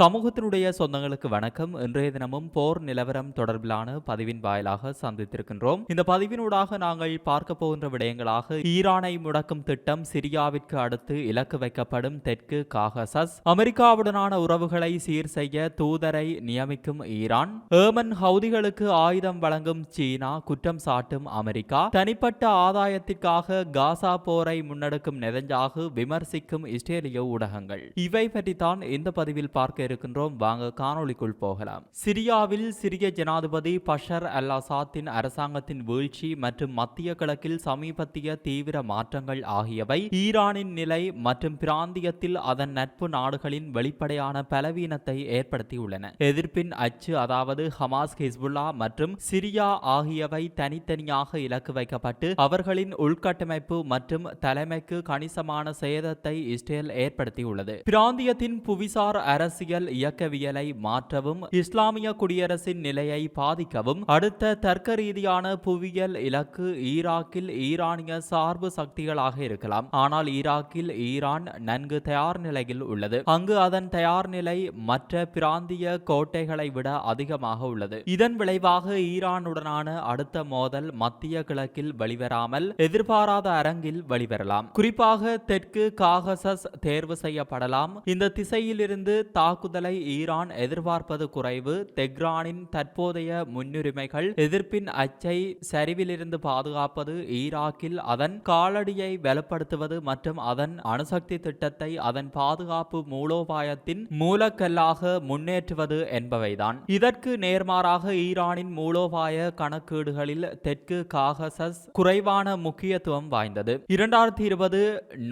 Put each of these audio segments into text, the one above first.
சமூகத்தினுடைய சொந்தங்களுக்கு வணக்கம். இன்றைய தினமும் போர் நிலவரம் தொடர்பிலான பதிவின் வாயிலாக சந்தித்திருக்கின்றோம். இந்த பதிவினூடாக நாங்கள் பார்க்க போகின்ற விடயங்களாக ஈரானை முடக்கும் திட்டம் சிரியாவிற்கு அடுத்து இலக்கு வைக்கப்படும் தெற்கு காகசஸ். அமெரிக்காவுடனான உறவுகளை சீர் செய்ய தூதரை நியமிக்கும் ஈரான். ஏமன் ஹவுதிகளுக்கு ஆயுதம் வழங்கும் சீனா குற்றம் சாட்டும் அமெரிக்கா. தனிப்பட்ட ஆதாயத்திற்காக காசா போரை முன்னெடுக்கும் நெதஞ்சாகு விமர்சிக்கும் இஸ்ரேலிய ஊடகங்கள். இவை பற்றித்தான் இந்த பதிவில் பார்க்க இருக்கின்றோம் வாங்க காணொளிக்குள் போகலாம். சிரியாவில் சிரிய ஜனாதிபதி பஷர் அல் அசாத்தின் அரசாங்கத்தின் வீழ்ச்சி மற்றும் மத்திய கிழக்கில் சமீபத்திய தீவிர மாற்றங்கள் ஆகியவை ஈரானின் நிலை மற்றும் பிராந்தியத்தில் அதன் நட்பு நாடுகளின் வெளிப்படையான பலவீனத்தை ஏற்படுத்தியுள்ளன. எதிர்ப்பின் அச்சு அதாவது ஹமாஸ் ஹிஸ்புல்லா மற்றும் சிரியா ஆகியவை தனித்தனியாக இலக்கு வைக்கப்பட்டு அவர்களின் உள்கட்டமைப்பு மற்றும் தலைமைக்கு கணிசமான சேதத்தை இஸ்ரேல் ஏற்படுத்தியுள்ளது. பிராந்தியத்தின் புவிசார் அரசியல் இயக்கவியலை மாற்றவும் இஸ்லாமிய குடியரசின் நிலையை பாதிக்கவும் அடுத்த தர்க்க ரீதியான புவியியல் இலக்கு ஈராக்கில் ஈரானிய சார்பு சக்திகளாக இருக்கலாம். ஆனால் ஈராக்கில் ஈரான் நன்கு தயார் நிலையில் உள்ளது. அங்கு அதன் தயார் நிலை மற்ற பிராந்திய கோட்டைகளை விட அதிகமாக உள்ளது. இதன் விளைவாக ஈரானுடனான அடுத்த மோதல் மத்திய கிழக்கில் வெளிவராமல் எதிர்பாராத அரங்கில் வெளிவரலாம். குறிப்பாக தெற்கு காகசஸ் தேர்வு செய்யப்படலாம். இந்த திசையிலிருந்து தாக்குதலை ஈரான் எதிர்பார்ப்பது குறைவு. தெஹ்ரானின் தற்போதைய முன்னுரிமைகள் எதிர்ப்பின் அச்சை சரிவிலிருந்து பாதுகாப்பது ஈராக்கில் அதன் காலடியை வலுப்படுத்துவது மற்றும் அதன் அணுசக்தி திட்டத்தை அதன் பாதுகாப்பு மூலோபாயத்தின் மூலக்கல்லாக முன்னேற்றுவது என்பவைதான். இதற்கு நேர்மாறாக ஈரானின் மூலோபாய கணக்கீடுகளில் தெற்கு காகசஸ் குறைவான முக்கியத்துவம் வாய்ந்தது. இரண்டாயிரத்தி இருபது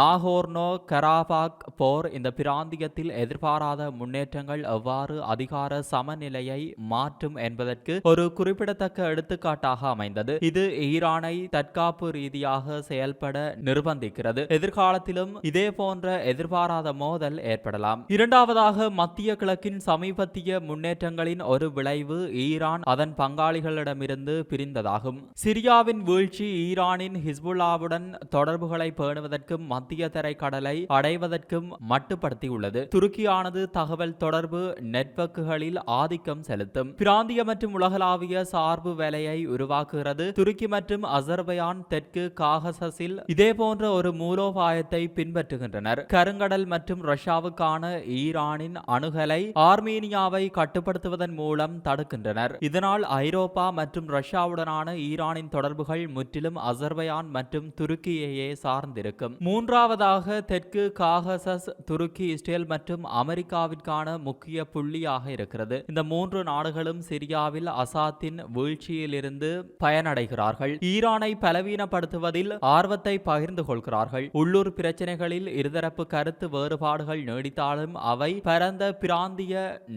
நாகோர்னோ கராபாக் போர் இந்த பிராந்தியத்தில் எதிர்பாராத முன் முன்னேற்றங்கள் எவ்வாறு அதிகார சமநிலையை மாற்றும் என்பதற்கு ஒரு குறிப்பிடத்தக்க எடுத்துக்காட்டாக அமைந்தது. இது ஈரானை தற்காப்பு ரீதியாக செயல்பட நிர்பந்திக்கிறது. எதிர்காலத்திலும் இதே போன்ற எதிர்பாராத மோதல் ஏற்படலாம். இரண்டாவதாக மத்திய கிழக்கின் சமீபத்திய முன்னேற்றங்களின் ஒரு விளைவு ஈரான் அதன் பங்காளிகளிடமிருந்து பிரிந்ததாகும். சிரியாவின் வீழ்ச்சி ஈரானின் ஹிஸ்புல்லாவுடன் தொடர்புகளை பேணுவதற்கும் மத்திய தரை கடலை அடைவதற்கும் மட்டுப்படுத்தியுள்ளது. துருக்கியானது தகவல் தொடர்பு நெட்வொர்க்குகளில் ஆதிக்கம் செலுத்தும். பிராந்திய மற்றும் உலகளாவிய சார்பு வேலையை உருவாக்குகிறது. துருக்கி மற்றும் அசர்பையான் தெற்கு காகசஸில் இதே போன்ற ஒரு மூலோபாயத்தை பின்பற்றுகின்றனர். கருங்கடல் மற்றும் ரஷ்யாவுக்கான ஈரானின் அணுகலை ஆர்மீனியாவை கட்டுப்படுத்துவதன் மூலம் தடுக்கின்றனர். இதனால் ஐரோப்பா மற்றும் ரஷ்யாவுடனான ஈரானின் தொடர்புகள் முற்றிலும் அசர்பையான் மற்றும் துருக்கியையே சார்ந்திருக்கும். மூன்றாவதாக தெற்கு காகசஸ் துருக்கி இஸ்ரேல் மற்றும் அமெரிக்காவிற்கான முக்கிய புள்ளியாக இருக்கிறது. இந்த மூன்று நாடுகளும் சிரியாவில் அசாத்தின் வீழ்ச்சியிலிருந்து பயனடைகிறார்கள். ஈரானை பலவீனப்படுத்துவதில் ஆர்வத்தை பகிர்ந்து கொள்கிறார்கள். உள்ளூர் பிரச்சனைகளில் இருதரப்பு கருத்து வேறுபாடுகள் நீடித்தாலும் அவை பரந்த பிராந்திய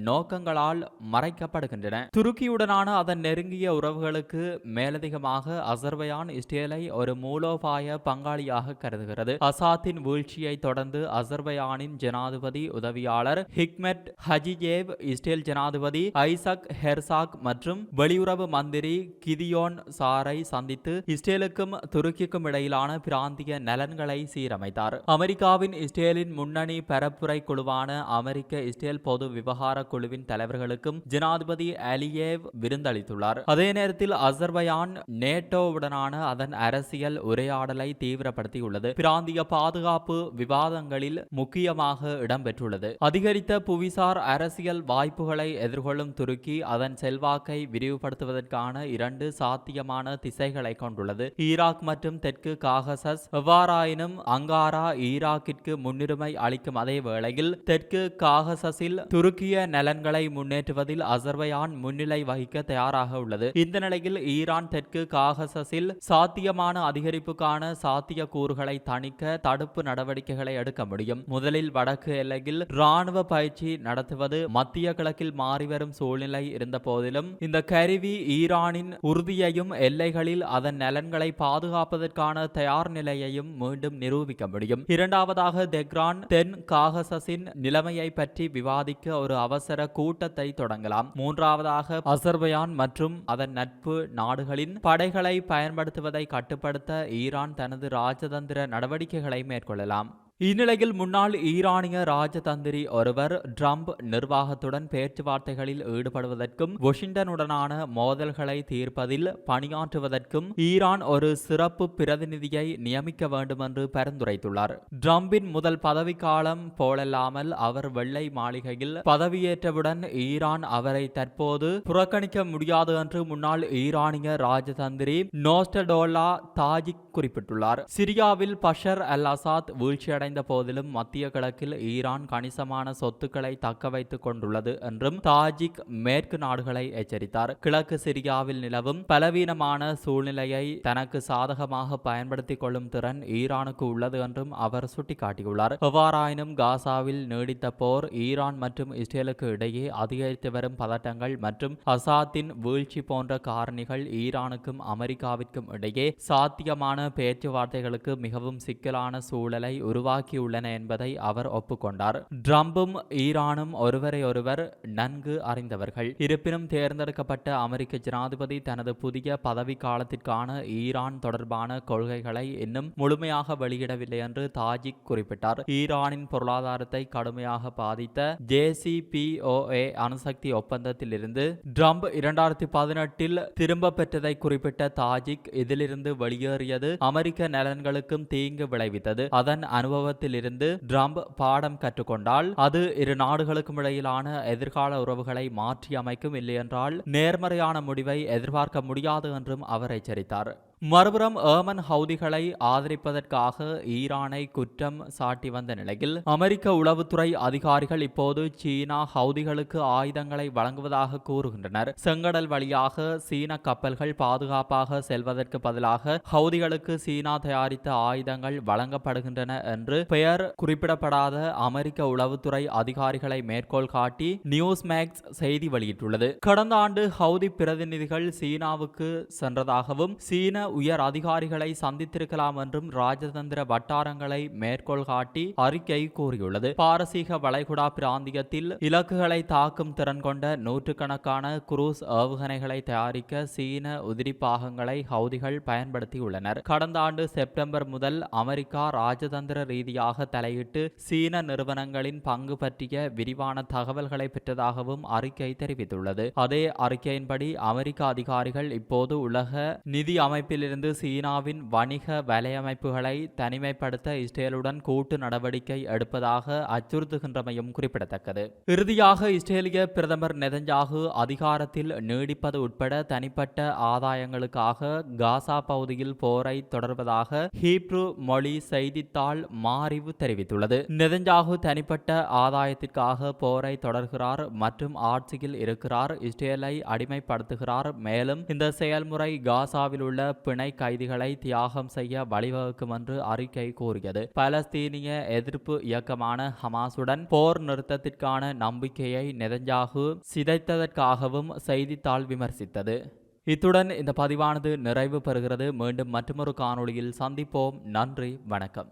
நோக்கங்களால் மறைக்கப்படுகின்றன. துருக்கியுடனான அதன் நெருங்கிய உறவுகளுக்கு மேலதிகமாக அசர்பையான் இஸ்ரேலை ஒரு மூலோபாய பங்காளியாக கருதுகிறது. அசாத்தின் வீழ்ச்சியை தொடர்ந்து அசர்பையானின் ஜனாதிபதி உதவியாளர் ஹிக்மெட் ஹஜிஜேவ் இஸ்ரேல் ஜனாதிபதி ஐசக் ஹெர்சாக் மற்றும் வெளியுறவு மந்திரி கிதியோன் சாரை சந்தித்து இஸ்ரேலுக்கும் துருக்கிக்கும் இடையிலான பிராந்திய நலன்களை சீரமைத்தார். அமெரிக்காவின் இஸ்ரேலின் முன்னணி பரப்புரை குழுவான அமெரிக்க இஸ்ரேல் பொது விவகார குழுவின் தலைவர்களுக்கும் ஜனாதிபதி அலியேவ் விருந்தளித்துள்ளார். அதே நேரத்தில் அசர்பையான் நேட்டோவுடனான அதன் அரசியல் உரையாடலை தீவிரப்படுத்தியுள்ளது. பிராந்திய பாதுகாப்பு விவாதங்களில் முக்கியமாக இடம்பெற்றுள்ளது. அதிகரித்த புவிசார் அரசியல் வாய்ப்புகளை எதிர்கொள்ளும் துருக்கி அதன் செல்வாக்கை விரிவுபடுத்துவதற்கான இரண்டு சாத்தியமான திசைகளை கொண்டுள்ளது. ஈராக் மற்றும் தெற்கு காகசஸ் எவ்வாறாயினும் அங்காரா ஈராக்கிற்கு முன்னுரிமை அளிக்கும் அதே வேளையில் தெற்கு காகசஸில் துருக்கிய நலன்களை முன்னேற்றுவதில் அசர்பையான் முன்னிலை வகிக்க தயாராக உள்ளது. இந்த நிலையில் ஈரான் தெற்கு காகசஸில் சாத்தியமான அதிகரிப்புக்கான சாத்திய கூறுகளை தணிக்க தடுப்பு நடவடிக்கைகளை எடுக்க முடியும். முதலில் வடக்கு எல்லையில் ராணுவ பயிற்சி நடத்துவது மத்திய கிழக்கில் மாறிவரும் சூழ்நிலை இருந்த போதிலும் இந்த கருவி ஈரானின் உறுதியையும் எல்லைகளில் அதன் நலன்களை பாதுகாப்பதற்கான தயார் நிலையையும் மீண்டும் நிரூபிக்க முடியும். இரண்டாவதாக தெக்ரான் தென் காகசஸின் நிலைமையை பற்றி விவாதிக்க ஒரு அவசர கூட்டத்தை தொடங்கலாம். மூன்றாவதாக அசர்பயான் மற்றும் அதன் நட்பு நாடுகளின் படைகளை பயன்படுத்துவதை கட்டுப்படுத்த ஈரான் தனது ராஜதந்திர நடவடிக்கைகளை மேற்கொள்ளலாம். இந்நிலையில் முன்னாள் ஈரானிய ராஜதந்திரி ஒருவர் ட்ரம்ப் நிர்வாகத்துடன் பேச்சுவார்த்தைகளில் ஈடுபடுவதற்கும் வாஷிங்டனுடனான மோதல்களை தீர்ப்பதில் பணியாற்றுவதற்கும் ஈரான் ஒரு சிறப்பு பிரதிநிதியை நியமிக்க வேண்டும் என்று பரிந்துரைத்துள்ளார். ட்ரம்பின் முதல் பதவிக்காலம் போலல்லாமல் அவர் வெள்ளை மாளிகையில் பதவியேற்றவுடன் ஈரான் அவரை தற்போது புறக்கணிக்க முடியாது என்று முன்னாள் ஈரானிய ராஜதந்திரி நோஸ்டடோலா தாஜிக் குறிப்பிட்டுள்ளார். சிரியாவில் பஷர் அல் அசாத் வீழ்ச்சியடை அடைந்த போதிலும் மத்திய கிழக்கில் ஈரான் கணிசமான சொத்துக்களை தக்க வைத்துக் கொண்டுள்ளது என்றும் தாஜிக் மேற்கு நாடுகளை எச்சரித்தார். கிழக்கு சிரியாவில் நிலவும் பலவீனமான சூழ்நிலையை தனக்கு சாதகமாக பயன்படுத்திக் கொள்ளும் திறன் ஈரானுக்கு உள்ளது என்றும் அவர் சுட்டிக்காட்டியுள்ளார். எவ்வாறாயினும் காசாவில் நீடித்த போர் ஈரான் மற்றும் இஸ்ரேலுக்கு இடையே அதிகரித்து வரும் பதட்டங்கள் மற்றும் அசாத்தின் வீழ்ச்சி போன்ற காரணிகள் ஈரானுக்கும் அமெரிக்காவிற்கும் இடையே சாத்தியமான பேச்சுவார்த்தைகளுக்கு மிகவும் சிக்கலான சூழலை உருவாக்கி உருவாக்கியுள்ளன என்பதை அவர் ஒப்புக்கொண்டார். ட்ரம்பும் ஈரானும் ஒருவரை ஒருவர் நன்கு அறிந்தவர்கள். இருப்பினும் தேர்ந்தெடுக்கப்பட்ட அமெரிக்க ஜனாதிபதி தனது புதிய பதவி காலத்திற்கான ஈரான் தொடர்பான கொள்கைகளை இன்னும் முழுமையாக வெளியிடவில்லை என்று தாஜிக் குறிப்பிட்டார். ஈரானின் பொருளாதாரத்தை கடுமையாக பாதித்த ஜேசிபிஓஏ அணுசக்தி ஒப்பந்தத்தில் இருந்து ட்ரம்ப் இரண்டாயிரத்தி பதினெட்டில் திரும்ப பெற்றதை குறிப்பிட்ட தாஜிக் இதிலிருந்து வெளியேறியது அமெரிக்க நலன்களுக்கும் தீங்கு விளைவித்தது. அதன் அனுபவ அனுபவத்திலிருந்து ட்ரம்ப் பாடம் கற்றுக்கொண்டால் அது இரு நாடுகளுக்கும் இடையிலான எதிர்கால உறவுகளை மாற்றி அமைக்கும் இல்லையென்றால் நேர்மறையான முடிவை எதிர்பார்க்க முடியாது என்றும் அவர் எச்சரித்தார். மறுபுறம் ஏமன் ஹவுதிகளை ஆதரிப்பதற்காக ஈரானை குற்றம் சாட்டி வந்த நிலையில் அமெரிக்க உளவுத்துறை அதிகாரிகள் இப்போது சீனா ஹவுதிகளுக்கு ஆயுதங்களை வழங்குவதாக கூறுகின்றனர். செங்கடல் வழியாக சீன கப்பல்கள் பாதுகாப்பாக செல்வதற்கு பதிலாக ஹவுதிகளுக்கு சீனா தயாரித்த ஆயுதங்கள் வழங்கப்படுகின்றன என்று பெயர் குறிப்பிடப்படாத அமெரிக்க உளவுத்துறை அதிகாரிகளை மேற்கோள் காட்டி நியூஸ் மேக்ஸ் செய்தி வெளியிட்டுள்ளது. கடந்த ஆண்டு ஹவுதி பிரதிநிதிகள் சீனாவுக்கு சென்றதாகவும் சீன உயர் அதிகாரிகளை சந்தித்திருக்கலாம் என்றும் ராஜதந்திர வட்டாரங்களை மேற்கோள் காட்டி அறிக்கை கூறியுள்ளது. பாரசீக வளைகுடா பிராந்தியத்தில் இலக்குகளை தாக்கும் திறன் கொண்ட நூற்றுக்கணக்கான குரூஸ் ஏவுகணைகளை தயாரிக்க சீன உதிரி பாகங்களை ஹவுதிகள் பயன்படுத்தியுள்ளனர். கடந்த ஆண்டு செப்டம்பர் முதல் அமெரிக்கா ராஜதந்திர ரீதியாக தலையிட்டு சீன நிறுவனங்களின் பங்கு பற்றிய விரிவான தகவல்களை பெற்றதாகவும் அறிக்கை தெரிவித்துள்ளது. அதே அறிக்கையின்படி அமெரிக்க அதிகாரிகள் இப்போது உலக நிதி அமைப்பில் இருந்து சீனாவின் வணிக வலையமைப்புகளை தனிமைப்படுத்த இஸ்ரேலுடன் கூட்டு நடவடிக்கை எடுப்பதாக அச்சுறுத்துகின்றமையும் குறிப்பிடத்தக்கது. இறுதியாக இஸ்ரேலிய பிரதமர் நெதஞ்சாகு அதிகாரத்தில் நீடிப்பது உட்பட தனிப்பட்ட ஆதாயங்களுக்காக காசா பகுதியில் போரை தொடர்வதாக ஹீப்ரு மொழி செய்தித்தாள் மாறிவு தெரிவித்துள்ளது. நெதஞ்சாகு தனிப்பட்ட ஆதாயத்திற்காக போரை தொடர்கிறார் மற்றும் ஆட்சியில் இருக்கிறார் இஸ்ரேலை அடிமைப்படுத்துகிறார். மேலும் இந்த செயல்முறை காசாவில் உள்ள பிணை கைதிகளை தியாகம் செய்ய வழிவகுக்கும் என்று அறிக்கை கூறியது. பலஸ்தீனிய எதிர்ப்பு இயக்கமான ஹமாசுடன் போர் நிறுத்தத்திற்கான நம்பிக்கையை நெதஞ்சாகு சிதைத்ததற்காகவும் செய்தித்தாள் விமர்சித்தது. இத்துடன் இந்த பதிவானது நிறைவு பெறுகிறது. மீண்டும் மற்றொரு காணொளியில் சந்திப்போம். நன்றி வணக்கம்.